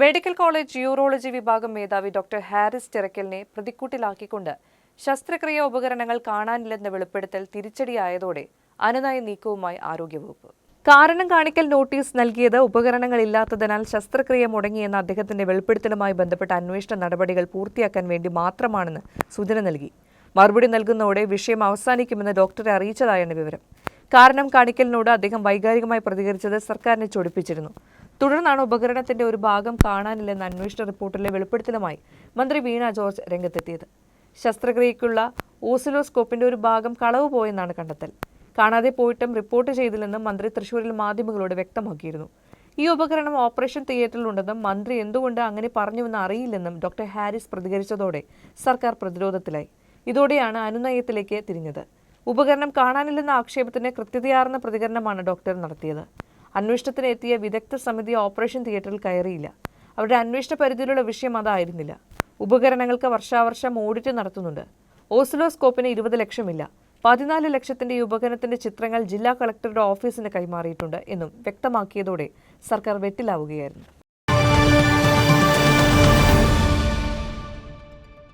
Medical college urology വിഭാഗം മേധാവി doctor Haris ചിറക്കലിനെ പ്രതിക്കൂട്ടിലാക്കിക്കൊണ്ട് ശസ്ത്രക്രിയ ഉപകരണങ്ങൾ കാണാനില്ലെന്ന വെളിപ്പെടുത്തൽ തിരിച്ചടിയായതോടെ അനുനയ നീക്കവുമായി ആരോഗ്യവകുപ്പ്. കാരണം കാണിക്കൽ നോട്ടീസ് നൽകിയത് ഉപകരണങ്ങളില്ലാത്തതിനാൽ ശസ്ത്രക്രിയ മുടങ്ങിയെന്ന അദ്ദേഹത്തിന്റെ വെളിപ്പെടുത്തലുമായി ബന്ധപ്പെട്ട അന്വേഷണ നടപടികൾ പൂർത്തിയാക്കാൻ വേണ്ടി മാത്രമാണെന്ന് സൂചന നൽകി. മറുപടി നൽകുന്നതോടെ വിഷയം അവസാനിക്കുമെന്ന് ഡോക്ടറെ അറിയിച്ചതായാണ് വിവരം. കാരണം കാണിക്കലിനോട് അദ്ദേഹം വൈകാരികമായി പ്രതികരിച്ചത് സർക്കാരിനെ ചൊടിപ്പിച്ചിരുന്നു. തുടർന്നാണ് ഉപകരണത്തിന്റെ ഒരു ഭാഗം കാണാനില്ലെന്ന അന്വേഷണ റിപ്പോർട്ടിലെ വെളിപ്പെടുത്തലുമായി മന്ത്രി വീണ ജോർജ് രംഗത്തെത്തിയത്. ശസ്ത്രക്രിയയ്ക്കുള്ള ഓസിലോസ്കോപ്പിന്റെ ഒരു ഭാഗം കളവ് പോയെന്നാണ് കണ്ടെത്തൽ. കാണാതെ പോയിട്ടും റിപ്പോർട്ട് ചെയ്തില്ലെന്നും മന്ത്രി തൃശൂരിൽ മാധ്യമങ്ങളോട് വ്യക്തമാക്കിയിരുന്നു. ഈ ഉപകരണം ഓപ്പറേഷൻ തിയേറ്ററിലുണ്ടെന്നും മന്ത്രി എന്തുകൊണ്ട് അങ്ങനെ പറഞ്ഞുവെന്ന് അറിയില്ലെന്നും ഡോക്ടർ ഹാരിസ് പ്രതികരിച്ചതോടെ സർക്കാർ പ്രതിരോധത്തിലായി. ഇതോടെയാണ് അനുനയത്തിലേക്ക് തിരിഞ്ഞത്. ഉപകരണം കാണാനില്ലെന്ന ആക്ഷേപത്തിന് കൃത്യതയാർന്ന പ്രതികരണമാണ് ഡോക്ടർ നടത്തിയത്. അന്വേഷണത്തിന് എത്തിയ വിദഗ്ധ സമിതി ഓപ്പറേഷൻ തിയേറ്ററിൽ കയറിയില്ല. അവരുടെ അന്വേഷണ പരിധിയിലുള്ള വിഷയം അതായിരുന്നില്ല. ഉപകരണങ്ങൾക്ക് വർഷാവർഷം ഓഡിറ്റ് നടത്തുന്നുണ്ട്. ഓസിലോസ്കോപ്പിന് ഇരുപത് ലക്ഷമില്ല. പതിനാല് ലക്ഷത്തിന്റെ ഈ ഉപകരണത്തിന്റെ ചിത്രങ്ങൾ ജില്ലാ കളക്ടറുടെ ഓഫീസിന് കൈമാറിയിട്ടുണ്ട് എന്നും വ്യക്തമാക്കിയതോടെ സർക്കാർ വെട്ടിലാവുകയായിരുന്നു.